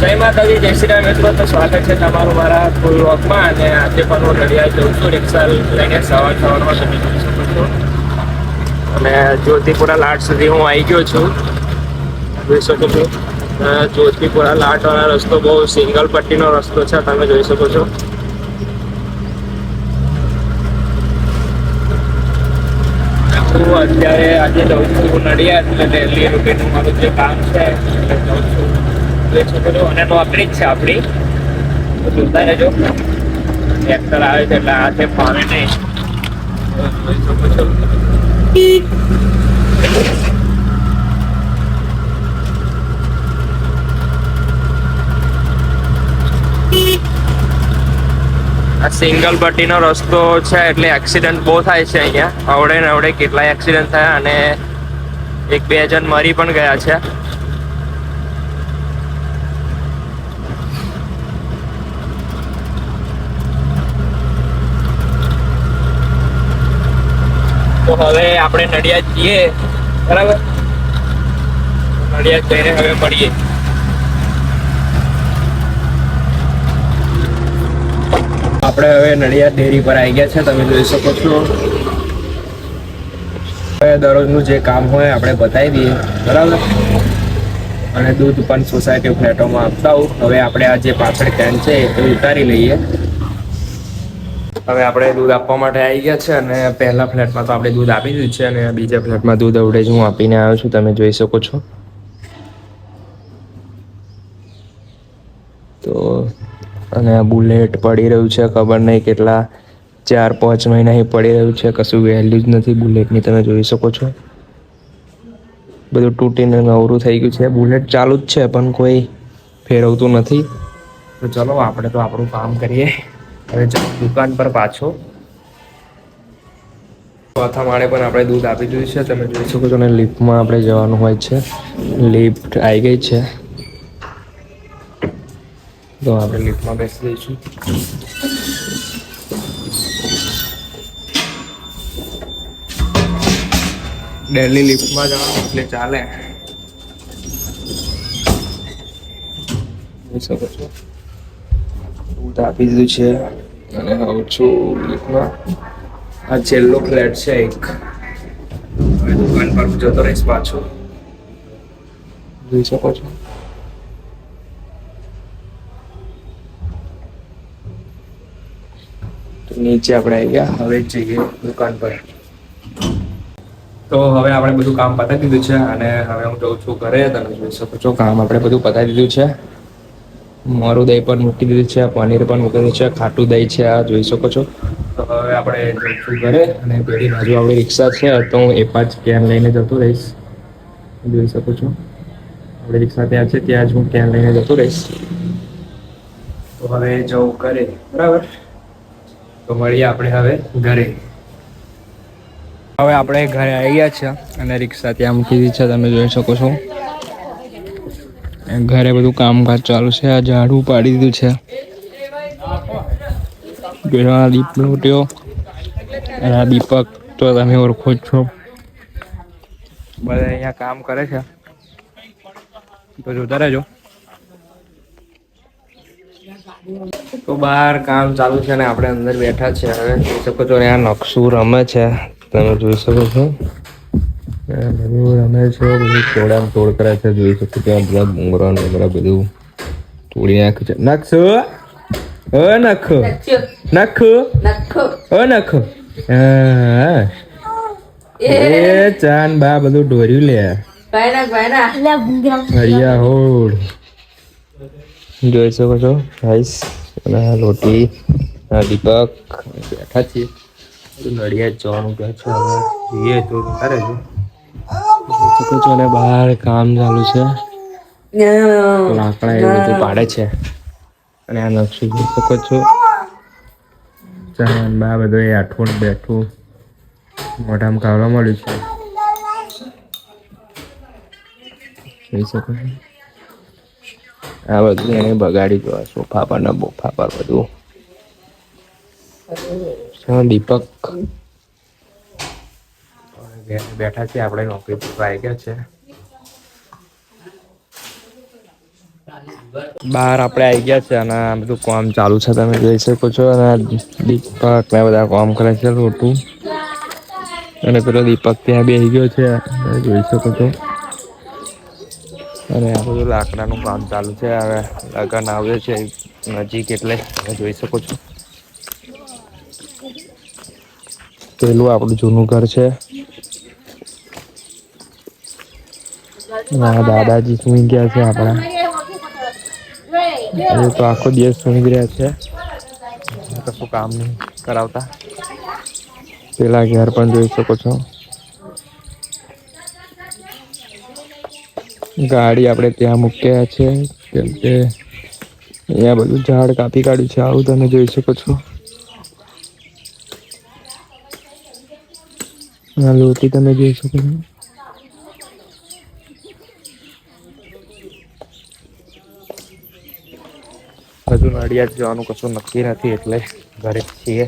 જય માતાજી, જય શ્રી રામ. મિત્રો, તો સ્વાગત છે તમારું મારા ફૂલ વોકમાં અને આજે પણ હું નડિયાદ જઉં છું રિક્ષા લઈને સવાર સવારમાં તમે જોઈ શકો છો. અને જ્યોતિપુરા લાટ સુધી હું આવી ગયો છું. જોઈ શકો છો. જ્યોતિપુરા લાટવાળા રસ્તો બહુ સિંગલ પટ્ટીનો રસ્તો છે, તમે જોઈ શકો છો. હું અત્યારે આજે જઉં છું નડિયાદ, એટલે દિલ્હી રૂપીનું મારું જે કામ છે, એટલે જઉં છું. આ સિંગલ પટ્ટીનો રસ્તો છે એટલે એક્સિડન્ટ બહુ થાય છે અહીંયા. અવડે ને અવડે કેટલાય એક્સિડન્ટ થયા અને એક બે જણ મરી પણ ગયા છે. તો હવે આપણે નડિયાદ જઈએ. બરાબર? નડિયાદ જઈને હવે મળીએ. આપણે હવે નડિયાદ ડેરી પર આવી ગયા છે, તમે જોઈ શકો છો. હવે દરરોજનું જે કામ હોય આપણે બતાવી દઈએ. બરાબર? અને દૂધ પણ સોસાયટી ફ્લેટોમાં આપતા હોઉં હવે આપણે આ જે પાછળ કેન છે, એ ઉતારી લઈએ. હવે આપણે દૂધ આપવા માટે આવી ગયા છે અને પહેલા ફ્લેટમાં તો આપણે દૂધ આપી દીધું છે અને બીજા ફ્લેટમાં દૂધ અવડે જ હું આપીને આવ્યો છું, તમે જોઈ શકો છો. તો અને બુલેટ પડી રહ્યું છે, ખબર નહીં કેટલા, ચાર, પાંચ મહિનાથી પડી રહ્યું છે, કશું વેલ્યુ જ નથી બુલેટની, તમે જોઈ શકો છો. બધું તૂટીને નવરું થઈ ગયું છે, બુલેટ ચાલુ જ છે, પણ કોઈ ફેરવતું નથી. તો ચલો, આપણે તો આપણું કામ કરીએ. હવે ચાલો દુકાન પર પાછો. ચોથા માળે પણ આપણે દૂધ આપી દીધું છે. તમે જોઈ શકો છો અને લિફ્ટમાં આપણે જવાનું હોય છે. લિફ્ટ આવી ગઈ છે. તો આપણે લિફ્ટમાં બેસી જઈશું. ડેલી લિફ્ટમાં જવાનું એટલે ચાલે. શકો છો. દૂધ આપી દીધું છે. અને આવું છું લિફ્ટમાં. આ છેલ્લો ફ્લેટ છે એક. હવે દુકાન પર હું જતો રહીશ પાછો. જોઈ શકો છો. નીચે આપણે આવી ગયા હવે જઈએ દુકાન પર. તો હવે આપણે બધું કામ પતાવી દીધું છે અને હવે હું જઉં છું ઘરે તમે જોઈ શકો છો કામ આપણે બધું પતાવી દીધું છે. મોરું દહીં પણ મૂકી દીધું છે પનીર પણ મૂકી દીધું છે, ખાટું દહીં છે, આ જોઈ શકો છો. તો હવે આપણે જઈશું ઘરે અને પેલી બાજુ આપણી રિક્ષા છે, તો હું એ પાંચ કેન લઈને જતો રહીશ. જોઈ શકો છો. આપણી રિક્ષા ત્યાં છે, ત્યાં જ હું કેન લઈને જતો રહીશ. તો હવે જવું ઘરે, બરાબર? તો મળીએ આપણે હવે ઘરે. હવે આપણે ઘરે આવી ગયા છીએ અને રિક્ષા ત્યાં મૂકી દીધી છે, તમે જોઈ શકો છો. ઘરે બધું કામકાજ ચાલુ છે. આ ઝાડુ પાડી દીધું છે. દીપ લૂટ્યો અને આ દીપક તો તમે ઓળખો જ છો. બધા અહીંયા કામ કરે છે. તો જોતા રહેજો. તો બહાર કામ ચાલુ છે ને આપણે અંદર બેઠા છે. હવે જોઈ શકો છો આ નકશું રમે છે. તમે જોઈ શકો છો. બધું રમે છે બધું તોડામ તોડ કરે છે જોઈ શકો છો આ બધા ભૂંગરા ને બધા તોડી નાખ. છે નખો. નખો નખો ઓ એ ચાન બા બધું ઢોર્યું લે હરિયા હોડ જોઈ શકો છો ગાઈસ અને લોટી દીપક બેઠા છીએ નડિયાદ જવાનું કહે છે હવે જઈએ તો જોઈ શકો છો અને બહાર કામ ચાલુ છે. લાકડા એ બધું પાડે છે. અને આ નકશી જોઈ શકો છો. બા બધું એ આઠું બેઠું મોઢામાં કાવડા મળ્યું છે. જોઈ શકો છો. આ બધું એને બગાડી દો સોફા પર ને બોફા પર બધું. દીપક. બેઠા છે આપણે નોકરી પર આવી ગયા છે. બહાર આપણે આવી ગયા છે અને આ બધું કામ ચાલુ છે, તમે જોઈ શકો છો. અને દીપક ને બધા કામ કરે છે રોટું. અને પેલો દીપક ત્યાં બેસી ગયો છે જોઈ શકો છો. અને આ બધું લાકડાનું કામ ચાલુ છે, હવે લગન આવે છે, નજીક એટલે તમે જોઈ શકો છો. પેલું આપણું જૂનું ઘર છે. હા દાદાજી સુઈ ગયા છે આપણા. એ તો આખો દિવસ સુઈ રહ્યા છે. કશું કામ નહીં કરાવતા. પેલા ઘર પણ જોઈ શકો છો. ગાડી આપણે ત્યાં મૂક્યા છે કેમ કે અહીંયા બધું ઝાડ કાપી કાઢ્યું છે. આવું તમે જોઈ શકો છો. લોટી તમે જોઈ શકો છો. હજુ નડિયાદ જવાનું કશું નક્કી નથી એટલે ઘરે છીએ.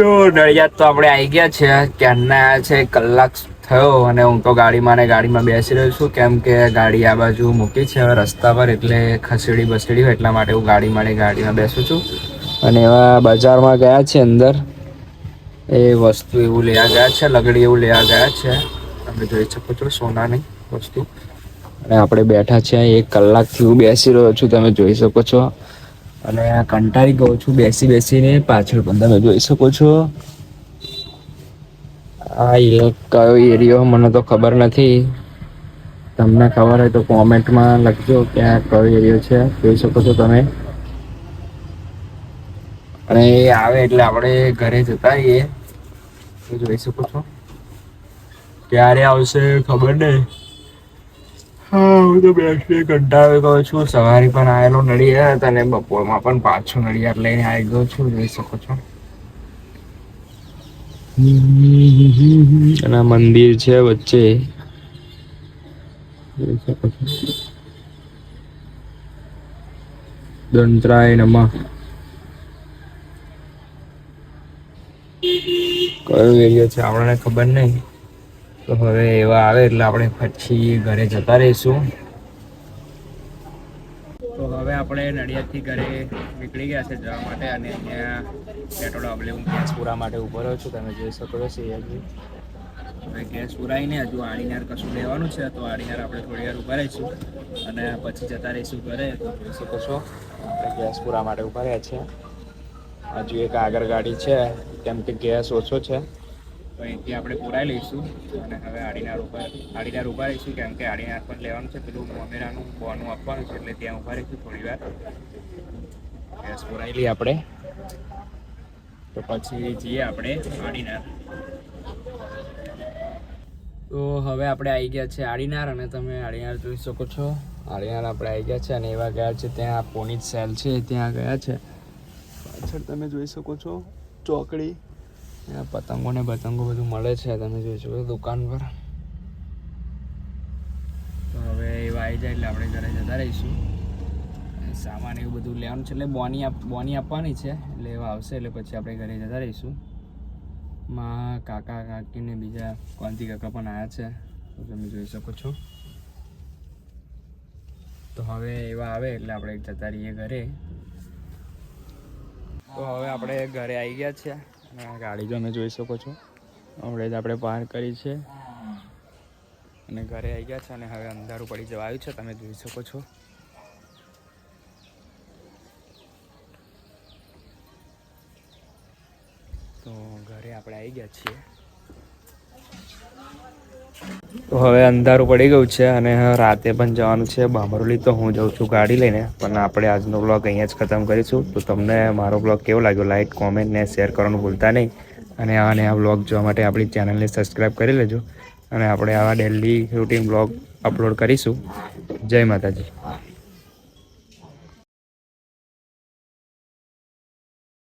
તો નડિયાદ તો આપણે આવી ગયા છે. ક્યારના છે કલાક થયો અને હું તો ગાડીમાં ને ગાડીમાં બેસી રહ્યો છું. કેમ કે ગાડી આ બાજુ મૂકી છે રસ્તા પર એટલે ખસેડી બસેડી હોય એટલા માટે હું ગાડીમાં ને ગાડીમાં બેસું છું. અને એવા બજારમાં ગયા છે અંદર. એ વસ્તુ એવું લેવા ગયા છે, લગડી એવું લેવા ગયા છે. તમે જોઈ શકો છો સોનાની વસ્તુ. અને આપણે બેઠા છે એક કલાકથી હું બેસી રહ્યો છું, તમે જોઈ શકો છો. અને કંટાળી ગયો છું, બેસી બેસીને પાછળ પણ. તમે જોઈ શકો છો. આ એ કયો એરિયો મને તો ખબર નથી. તમને ખબર હોય તો કોમેન્ટમાં લખજો કે આ કયો એરિયો છે. જોઈ શકો છો તમે. અને એ આવે એટલે આપણે ઘરે જતા રહીએ. જોઈ શકો છો. ક્યારે આવશે ખબર નહીં. હા તો બેસી કંટાળી ગયો છું. સવારે પણ આવેલો નડિયાદ અને બપોરમાં પણ પાછો નડિયાદ લઈને આવી ગયો છું. જોઈ શકો છો. અને મંદિર છે વચ્ચે. દંતરાય નમઃ. કયો એરિયો છે આપણને ખબર નહીં. તો હવે એવા આવે એટલે આપણે પછી ઘરે જતા રહીશું. તો હવે આપણે નડિયાદથી ઘરે નીકળી ગયા છે જવા માટે અને અહીંયા પેટ્રોલ ડબલે હું ગેસ પૂરા માટે ઊભો રહ્યો છું, તમે જોઈ શકો છો સિયાજી હવે ગેસ પૂરાઈને હજુ આડીનાર કશું લેવાનું છે, તો આડીનાર આપણે થોડી વાર ઊભા રહીશું અને પછી જતા રહીશું ઘરે, તો જોઈ શકો છો. આપણે ગેસ પૂરા માટે ઊભા રહ્યા છે. હજુ એક આગળ ગાડી છે, કેમ કે ગેસ ઓછો છે. તો અહીંથી આપણે પુરાઈ લઈશું અને હવે આડીનાર ઉપર આડીનાર ઊભા રહીશું કેમ કે આડીનાર પણ લેવાનું છે, પેલું મોમેરાનું બોનું આપવાનું છે એટલે ત્યાં ઊભા રહીશું થોડી વાર. ગેસ પુરાઈ લઈએ આપણે. તો પછી જઈએ આપણે આડીનાર તો હવે આપણે આવી ગયા છે આડીનાર અને તમે આડીનાર જોઈ શકો છો. આડીનાર આપણે આવી ગયા છે અને એવા ગયા છે ત્યાં પોનીત સેલ છે, ત્યાં ગયા છે. પાછળ તમે જોઈ શકો છો ચોકડી. પતંગો ને પતંગો બધું મળે છે, તમે જોઈ શકો દુકાન પર. તો હવે એવા આવી જાય એટલે આપણે ઘરે જતા રહીશું. સામાન એવું બધું લેવાનું છે, એટલે બોની બોની આપવાની છે, એટલે એવા આવશે, એટલે પછી આપણે ઘરે જતા રહીશું. માં, કાકા, કાકી ને બીજા કોંતી કાકા પણ આવ્યા છે તમે જોઈ શકો છો. તો હવે એવા આવે એટલે આપણે જતા રહીએ ઘરે. તો હવે આપણે ઘરે આવી ગયા છે. અને આ ગાડી તમે જોઈ શકો છો. હમણાં જ આપણે પાર કરી છે. અને ઘરે આવી ગયા છે અને હવે અંધારું પડી જવા આવ્યું છે. તમે જોઈ શકો છો. તો ઘરે આપણે આવી ગયા છીએ. તો હવે અંધારું પડી ગયું છે અને રાતે પણ જવાનું છે. બામરોલી તો હું જાઉં છું ગાડી લઈને, પણ આપણે આજનો બ્લોગ અહીંયા જ ખતમ કરીશું. તો તમને મારો બ્લોગ કેવો લાગ્યો? લાઇક કોમેન્ટ ને શેર કરવાનું ભૂલતા નહીં. અને આને આ વ્લોગ જોવા માટે આપણી ચેનલને સબસ્ક્રાઈબ કરી લેજો. અને આપણે આવા ડેલી રૂટીન વ્લોગ અપલોડ કરીશું. જય માતાજી.